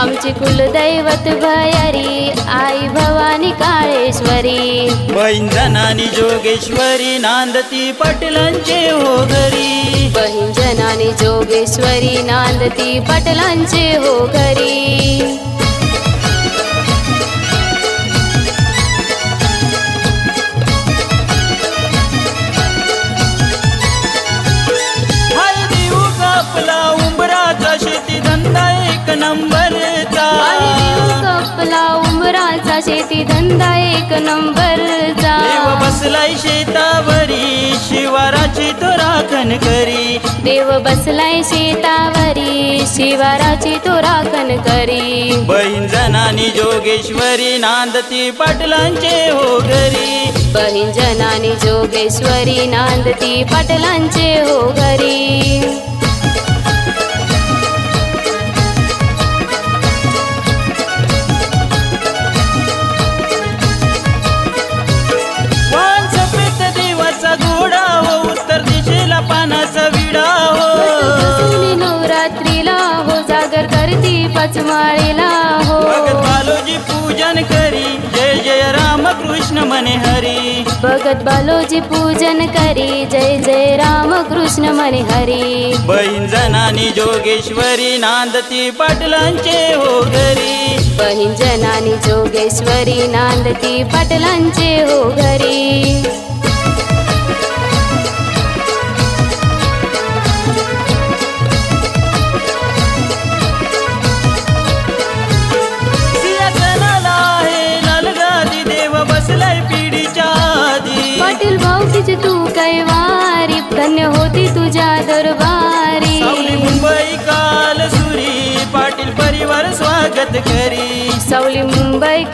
आमची कुलदैवत भयारी आई भवानी काळेश्वरी. बहीण धनानी जोगेश्वरी नांदती पटलांचे हो घरी बहीण जनानी जोगेश्वरी नांदती पटलांचे हो घरी उंबराचा शेती धंदा एक नंबरचा देव बसलाय शेतावरी शिवाराची तो राखण करी. देव बसलाय शेतावरी शिवाराची तो राखण करी. बहीण जनानी जोगेश्वरी नांदती पाटलांचे हो घरी. बहीण जनानी जोगेश्वरी नांदती पाटलांचे हो घरी. करती पचमाळीला हो. भगत बालोजी पूजन करी. जय जय राम कृष्ण मने हरी. भगत बालोजी पूजन करी. जय जय राम कृष्ण मने हरी. बहीण जनानी जोगेश्वरी नांदती पाटलांचे हो घरी. बहीण जनानी जोगेश्वरी नांदती पाटलांचे हो घरी. तू कैवारी धन्य होती तुझ्या दरबारी. सावली मुंबई काल सुरी पाटील परिवार स्वागत करी. सावली मुंबई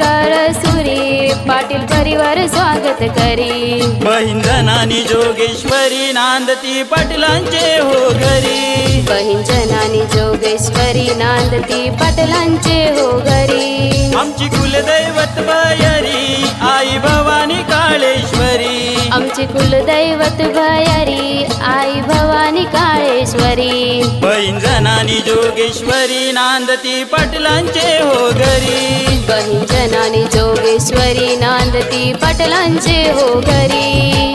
सुरी पाटील परिवार स्वागत करी. बहीण धनानी जोगेश्वरी नांदती पाटलांचे हो घरी. बहीण जनानी जोगेश्वरी नांदती पाटलांचे हो घरी. आमची कुलदैवत बयरी आई भवानी काळेश्वरी. आमची कुलदैवत भयारी आई भवानी काळेश्वरी. बहीण जनानी जोगेश्वरी नांदती पाटलांचे हो घरी. बहीण जनानी जोगेश्वरी नांदती पाटलांचे हो घरी.